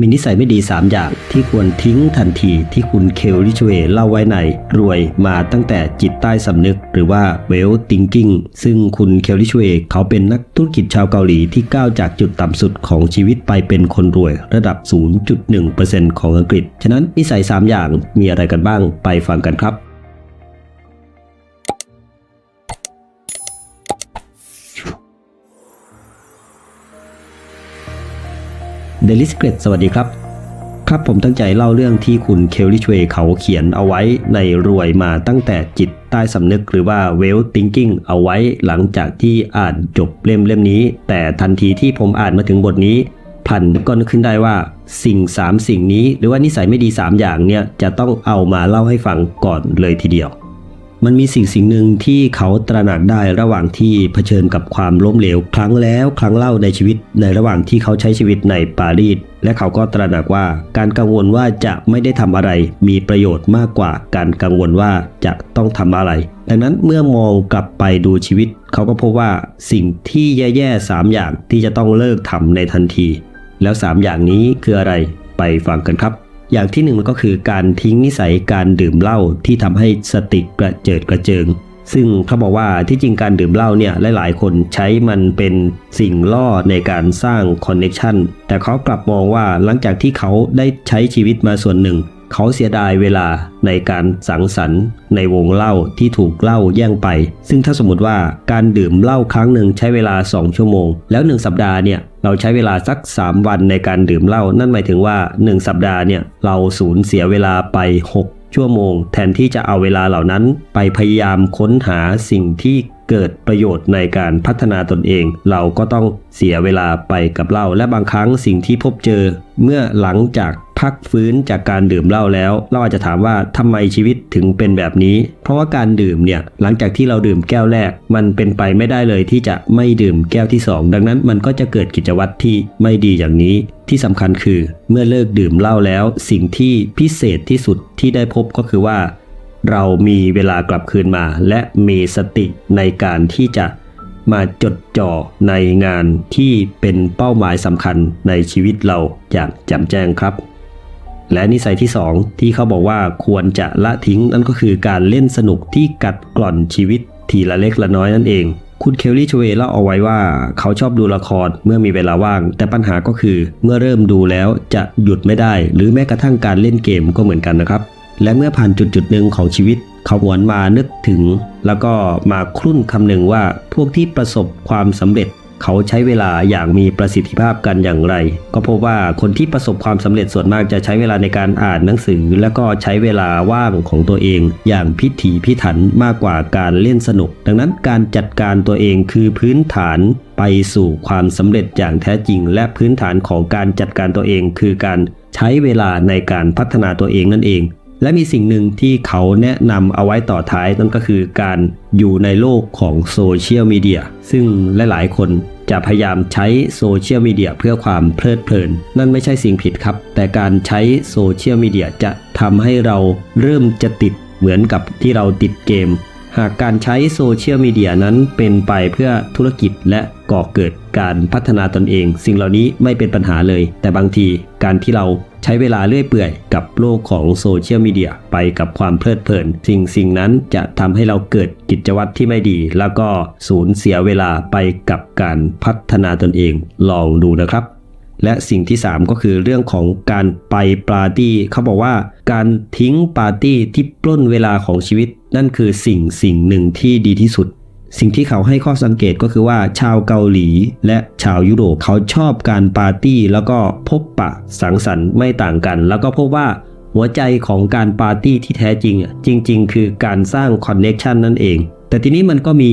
มีนิสัยไม่ดี 3 อย่างที่ควรทิ้งทันทีที่คุณเคลริชเวย์เล่าไว้ใน รวยมาตั้งแต่จิตใต้สำนึก หรือว่า well thinking ซึ่งคุณเคลริชเวย์เขาเป็นนักธุรกิจชาวเกาหลีที่ก้าวจากจุดต่ำสุดของชีวิตไปเป็นคนรวยระดับ 0.1%ของอังกฤษ ฉะนั้นนิสัย 3 อย่างมีอะไรกันบ้างไปฟังกันครับ เดลิสเกรดสวัสดีครับ ครับผมตั้งใจเล่าเรื่องที่คุณเคลลิชเวย์เขาเขียนเอาไว้ในรวยมาตั้งแต่จิตใต้สำนึกหรือว่า well thinking เอาไว้หลังจากที่อ่านจบเล่มเล่มนี้ แต่ทันทีที่ผมอ่านมาถึงบทนี้ พันก็นึกขึ้นได้ว่าสิ่ง 3 สิ่งนี้ หรือว่านิสัยไม่ดี 3 อย่างเนี่ยจะต้องเอามาเล่าให้ฟังก่อนเลยทีเดียว มันมีสิ่งสิ่งหนึ่งที่เขาตระหนักได้ระหว่างที่เผชิญกับความล้มเหลว ครั้งแล้วครั้งเล่าในชีวิต ในระหว่างที่เขาใช้ชีวิตในปารีสและเขาก็ตระหนักว่าการกังวลว่าจะไม่ได้ทำอะไร มีประโยชน์มากกว่าการกังวลว่าจะต้องทำอะไร ดังนั้นเมื่อมองกลับไปดูชีวิต เขาก็พบว่าสิ่งที่แย่ๆ3อย่างที่จะต้องเลิกทำในทันที แล้ว 3 อย่างนี้คืออะไรไปฟังกันครับ อย่างที่หนึ่งก็คือการทิ้งนิสัยการดื่มเหล้าที่ทำให้สติกระเจิดกระเจิง ซึ่งเขาบอกว่าที่จริงการดื่มเหล้าเนี่ยหลาย ๆ คนใช้มันเป็นสิ่งล่อในการสร้างคอนเน็ชันแต่เขากลับมองว่าหลังจากที่เขาได้ใช้ชีวิตมาส่วนหนึ่ง เขาเสียดายเวลาในการสังสรรค์ในวงเหล้าที่ถูกเหล้าแย่งไป ซึ่งถ้าสมมติว่าการดื่มเหล้าครั้งหนึ่งใช้เวลา 2 ชั่วโมง แล้ว 1 สัปดาห์เนี่ย เราใช้เวลาสัก 3 วันในการดื่มเหล้านั่นหมายถึงว่า 1 สัปดาห์เนี่ยเราสูญเสียเวลาไป 6 ชั่วโมง แทนที่จะเอาเวลาเหล่านั้นไปพยายามค้นหาสิ่งที่ เกิดประโยชน์ในการพัฒนาตนเอง เราก็ต้องเสียเวลาไปกับเหล้าและบางครั้งสิ่งที่พบเจอ เมื่อหลังจากพักฟื้นจากการดื่มเหล้าแล้ว เราอาจจะถามว่าทำไมชีวิตถึงเป็นแบบนี้ เพราะว่าการดื่มเนี่ยหลังจากที่เราดื่มแก้วแรก มันเป็นไปไม่ได้เลยที่จะไม่ดื่มแก้วที่ 2 ดังนั้นมันก็จะเกิดกิจวัตรที่ไม่ดีอย่างนี้ ที่สำคัญคือ เมื่อเลิกดื่มเหล้าแล้ว สิ่งที่พิเศษที่สุดที่ได้พบก็คือว่า เรามีเวลากลับคืนมา และมีสติในการที่จะมาจดจ่อในงานที่เป็นเป้าหมายสำคัญในชีวิตเราอย่างแจ่มแจ้งครับ และนิสัยที่ 2 ที่เขาบอกว่าควรจะละทิ้งนั่นก็คือการเล่นสนุกที่กัดกร่อนชีวิตทีละเล็กละน้อยนั่นเอง คุณเคลลี่ชเวย์เล่าเอาไว้ว่า เขาชอบดูละครเมื่อมีเวลาว่าง แต่ปัญหาก็คือเมื่อเริ่มดูแล้วจะหยุดไม่ได้ หรือแม้กระทั่งการเล่นเกมก็เหมือนกันนะครับ และเมื่อผ่านจุดจุดหนึ่งของชีวิต เขาหวนมานึกถึง แล้วก็มาครุ่นคำหนึ่งว่าพวกที่ประสบความสำเร็จ เขาใช้เวลาอย่างมีประสิทธิภาพกันอย่างไร ก็พบว่าคนที่ประสบความสำเร็จส่วนมากจะใช้เวลาในการอ่านหนังสือ และก็ใช้เวลาว่างของตัวเอง อย่างพิถีพิถันมากกว่าการเล่นสนุก ดังนั้นการจัดการตัวเองคือพื้นฐานไปสู่ความสำเร็จอย่างแท้จริง และพื้นฐานของการจัดการตัวเอง คือการใช้เวลาในการพัฒนาตัวเองนั่นเอง และมีสิ่งหนึ่งที่เขาแนะนำเอาไว้ต่อท้ายนั่นก็คือการอยู่ในโลกของโซเชียลมีเดียซึ่งหลายๆ คนจะพยายามใช้โซเชียลมีเดียเพื่อความเพลิดเพลิน นั่นไม่ใช่สิ่งผิดครับ แต่การใช้โซเชียลมีเดียจะทำให้เราเริ่มจะติดเหมือนกับที่เราติดเกม หากการใช้โซเชียลมีเดียนั้นเป็นไปเพื่อธุรกิจและก่อเกิดการพัฒนาตนเอง สิ่งเหล่านี้ไม่เป็นปัญหาเลย แต่บางทีการที่เราใช้เวลาเลื่อยเปื่อยกับโลกของโซเชียลมีเดียไปกับความเพลิดเพลิน สิ่งสิ่งนั้นจะทำให้เราเกิดกิจวัตรที่ไม่ดี แล้วก็สูญเสียเวลาไปกับการพัฒนาตนเอง ลองดูนะครับ และสิ่งที่ 3 ก็คือเรื่องของการไปปาร์ตี้เขาบอกว่าการทิ้งปาร์ตี้ที่ปล้นเวลาของชีวิต นั่นคือสิ่งสิ่งหนึ่งที่ดีที่สุด สิ่งที่เขาให้ข้อสังเกตก็คือว่าชาวเกาหลี และชาวยุโรปเขาชอบการปาร์ตี้ แล้วก็พบปะสังสรรค์ไม่ต่างกัน แล้วก็พบว่าหัวใจของการปาร์ตี้ที่แท้จริงอะจริง ๆ คือการสร้างคอนเน็ชันนั่นเอง แต่ทีนี้มันก็มี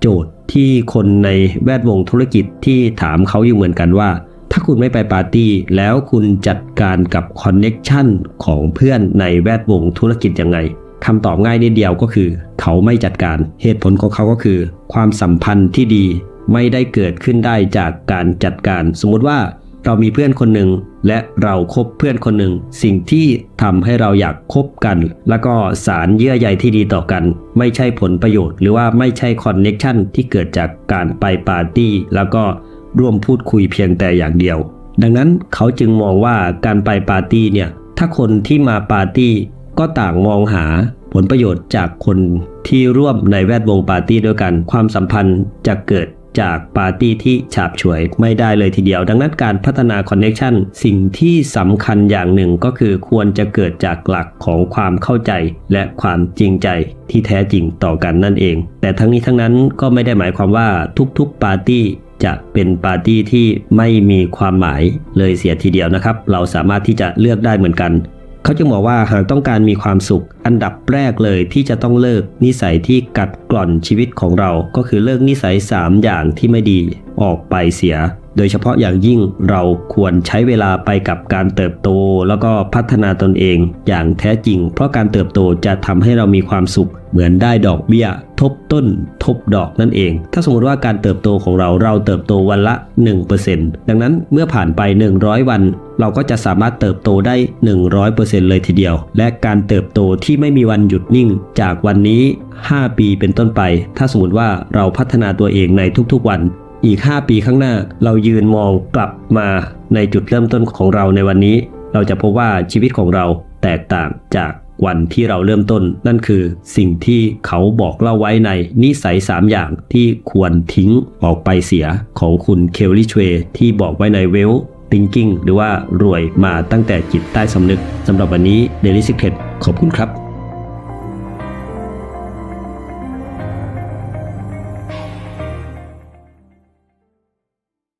โจทย์ที่คนในแวดวงธุรกิจที่ถามเขาอยู่เหมือนกันว่า ถ้าคุณไม่ไปปาร์ตี้แล้วคุณจัดการกับคอนเน็กชันของเพื่อนในแวดวงธุรกิจยังไงคำตอบง่ายนิดเดียวก็คือ เขาไม่จัดการเหตุผลของเขาก็คือ ความสัมพันธ์ที่ดีไม่ได้เกิดขึ้นได้จากการจัดการ สมมติว่าเรามีเพื่อนคนหนึ่งและเราคบเพื่อนคนหนึ่งสิ่งที่ทำให้เราอยากคบกัน แล้วก็สารเยื่อใยที่ดีต่อกัน ไม่ใช่ผลประโยชน์ หรือว่าไม่ใช่คอนเน็ชันที่เกิดจากการไปปาร์ตี้แล้วก็ ร่วมพูดคุยเพียงแต่อย่างเดียว ดังนั้นเขาจึงมองว่าการไปปาร์ตี้เนี่ยถ้าคนที่มาปาร์ตี้ก็ต่างมองหาผลประโยชน์จากคนที่ร่วมในแวดวงปาร์ตี้ด้วยกัน ความสัมพันธ์จะเกิดจากปาร์ตี้ที่ฉาบฉวยไม่ได้เลยทีเดียว ดังนั้นการพัฒนาคอนเน็ชันสิ่งที่สำคัญอย่างหนึ่งก็คือควรจะเกิดจากหลักของความเข้าใจ และความจริงใจที่แท้จริงต่อกันนั่นเอง แต่ทั้งนี้ทั้งนั้นก็ไม่ได้หมายความว่าทุกๆปาร์ตี้ จะเป็นปาร์ตี้ที่ไม่มีความหมายเลยเสียทีเดียวนะครับ เราสามารถที่จะเลือกได้เหมือนกัน เขาจึงบอกว่าหากต้องการมีความสุข อันดับแรกเลยที่จะต้องเลิกนิสัยที่กัดกร่อนชีวิตของเรา ก็คือเลิกนิสัย 3 อย่างที่ไม่ดีออกไปเสีย โดยเฉพาะอย่างยิ่งเราควรใช้เวลาไปกับการเติบโต แล้วก็พัฒนาตนเองอย่างแท้จริง เพราะการเติบโตจะทำให้เรามีความสุขเหมือนได้ดอกเบี้ย ทบต้น ทบดอกนั่นเอง ถ้าสมมติว่าการเติบโตของเราเราเติบโตวันละ 1%ดังนั้นเมื่อผ่านไป 100 วัน เราก็จะสามารถเติบโตได้ 100%เลยทีเดียว และการเติบโตที่ไม่มีวันหยุดนิ่ง จากวันนี้ 5 ปีเป็นต้นไป ถ้าสมมติว่าเราพัฒนาตัวเองในทุกๆวัน อีก 5 ปีข้างหน้าเรายืนมองกลับมาในจุดเริ่มต้นของเราในวันนี้ เราจะพบว่าชีวิตของเราแตกต่างจากวันที่เราเริ่มต้น นั่นคือสิ่งที่เขาบอกเล่าไว้ในนิสัย 3 อย่างที่ควรทิ้งออกไปเสียของคุณเคลลี่ชเวที่บอกไว้ในเวล Thinking หรือว่ารวยมาตั้งแต่จิตใต้สำนึกสำหรับวันนี้ Daily Secret ขอบคุณครับ